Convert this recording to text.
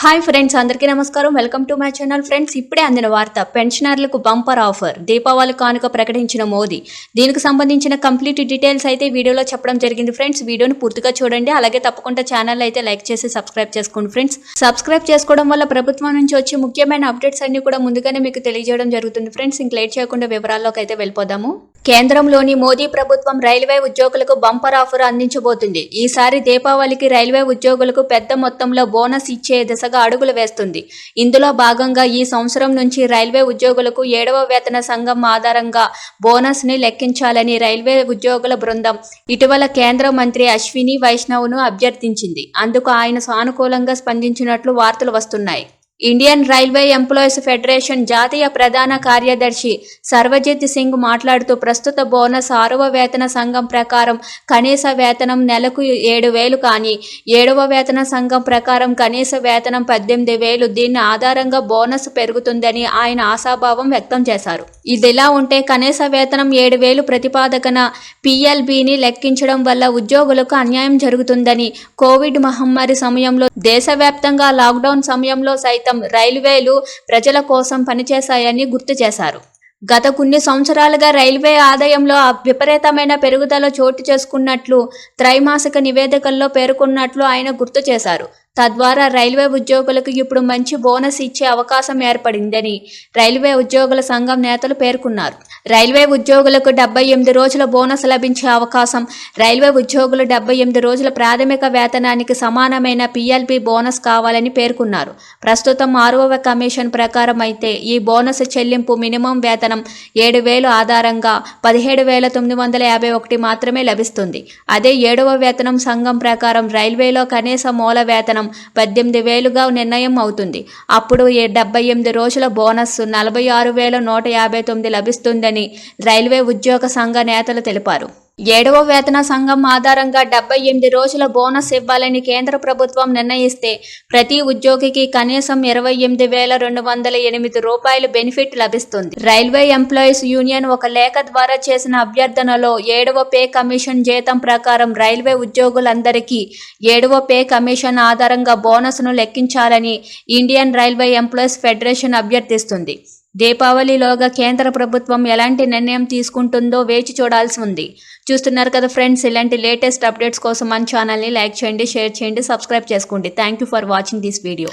Hi friends అందరికీ నమస్కారం. Welcome to my channel friends ఇప్పుడే అందిన వార్త పెన్షనర్లకు బంపర్ ఆఫర్. దీపావళి కానుక ప్రకటించిన మోదీ. దీనికి సంబంధించిన కంప్లీట్ డీటెయిల్స్ అయితే వీడియోలో చెప్పడం జరిగింది ఫ్రెండ్స్ వీడియోని పూర్తిగా చూడండి. అలాగే తప్పకుండా ఛానల్ అయితే లైక్ చేసి సబ్స్క్రైబ్ చేసుకోండి ఫ్రెండ్స్ సబ్స్క్రైబ్ చేసుకోవడం వల్ల ప్రభుత్వం నుంచి వచ్చే ముఖ్యమైన అప్డేట్స్ అన్ని కూడా ముందుగానే మీకు తెలియజేయడం జరుగుతుంది ఫ్రెండ్స్ ఇంక లేట్ చేయకుండా వివరాల్లోకి అయితే వెళ్ళిపోదాము. కేంద్రంలోని మోదీ ప్రభుత్వం రైల్వే ఉద్యోగులకు బంపర్ ఆఫర్ అందించబోతుంది. ఈసారి దీపావళికి రైల్వే ఉద్యోగులకు పెద్ద మొత్తంలో బోనస్ ఇచ్చే దిశగా అడుగులు వేస్తుంది. ఇందులో భాగంగా ఈ సంవత్సరం నుంచి రైల్వే ఉద్యోగులకు ఏడవ వేతన సంఘం ఆధారంగా బోనస్ని లెక్కించాలని రైల్వే ఉద్యోగుల బృందం ఇటీవల కేంద్ర మంత్రి అశ్విని వైష్ణవ్ను అభ్యర్థించింది. అందుకు ఆయన సానుకూలంగా స్పందించినట్లు వార్తలు వస్తున్నాయి. ఇండియన్ రైల్వే ఎంప్లాయీస్ ఫెడరేషన్ జాతీయ ప్రధాన కార్యదర్శి సర్వజిత్ సింగ్ మాట్లాడుతూ ప్రస్తుత బోనస్ ఆరవ వేతన సంఘం ప్రకారం కనీస వేతనం నెలకు ఏడు వేలు కానీ ఏడవ వేతన సంఘం ప్రకారం కనీస వేతనం పద్దెనిమిది వేలు. దీని ఆధారంగా బోనస్ పెరుగుతుందని ఆయన ఆశాభావం వ్యక్తం చేశారు. ఇదిలా ఉంటే కనీస వేతనం ఏడు వేలు ప్రతిపాదకన పిఎల్బిని లెక్కించడం వల్ల ఉద్యోగులకు అన్యాయం జరుగుతుందని కోవిడ్ మహమ్మారి సమయంలో దేశవ్యాప్తంగా లాక్డౌన్ సమయంలో సైతం రైల్వేలు ప్రజల కోసం పనిచేశాయని గుర్తు చేశారు. గత కొన్ని సంవత్సరాలుగా రైల్వే ఆదాయంలో విపరీతమైన పెరుగుదల చోటు చేసుకున్నట్లు త్రైమాసిక నివేదికల్లో పేర్కొన్నట్లు ఆయన గుర్తు చేశారు. తద్వారా రైల్వే ఉద్యోగులకు ఇప్పుడు మంచి బోనస్ ఇచ్చే అవకాశం ఏర్పడిందని రైల్వే ఉద్యోగుల సంఘం నేతలు పేర్కొన్నారు. రైల్వే ఉద్యోగులకు డెబ్బై ఎనిమిది రోజుల బోనస్ లభించే అవకాశం రైల్వే ఉద్యోగులు డెబ్బై ఎనిమిది రోజుల ప్రాథమిక వేతనానికి సమానమైన పిఎల్పి బోనస్ కావాలని పేర్కొన్నారు. ప్రస్తుతం ఆరవ కమిషన్ ప్రకారం అయితే ఈ బోనస్ చెల్లింపు మినిమం వేతనం ఏడు వేలు ఆధారంగా పదిహేడు వేల తొమ్మిది వందల యాభై ఒకటి మాత్రమే లభిస్తుంది. అదే ఏడవ వేతనం సంఘం ప్రకారం రైల్వేలో కనీస మూల వేతనం పద్దెనిమిది వేలుగా నిర్ణయం అవుతుంది. అప్పుడు ఈ డెబ్బై ఎనిమిది రోజుల బోనస్ నలభై ఆరు వేల నూట యాభై తొమ్మిది లభిస్తుందని రైల్వే ఉద్యోగ సంఘ నేతలు తెలిపారు. ఏడవ వేతన సంఘం ఆధారంగా డెబ్బై ఎనిమిది రోజుల బోనస్ ఇవ్వాలని కేంద్ర ప్రభుత్వం నిర్ణయిస్తే ప్రతి ఉద్యోగికి కనీసం ఇరవై ఎనిమిది వేల రెండు వందల ఎనిమిది రూపాయలు బెనిఫిట్ లభిస్తుంది. రైల్వే ఎంప్లాయీస్ యూనియన్ ఒక లేఖ ద్వారా చేసిన అభ్యర్థనలో ఏడవ పే కమిషన్ జీతం ప్రకారం రైల్వే ఉద్యోగులందరికీ ఏడవ పే కమిషన్ ఆధారంగా బోనస్ను లెక్కించాలని ఇండియన్ రైల్వే ఎంప్లాయీస్ ఫెడరేషన్ అభ్యర్థిస్తుంది. దీపావళిలోగా కేంద్ర ప్రభుత్వం ఎలాంటి నిర్ణయం తీసుకుంటుందో వేచి చూడాల్సి ఉంది. చూస్తున్నారు కదా ఫ్రెండ్స్ ఇలాంటి లేటెస్ట్ అప్డేట్స్ కోసం మన ఛానల్ని లైక్ చేయండి షేర్ చేయండి సబ్స్క్రైబ్ చేసుకోండి. Thank you for watching this video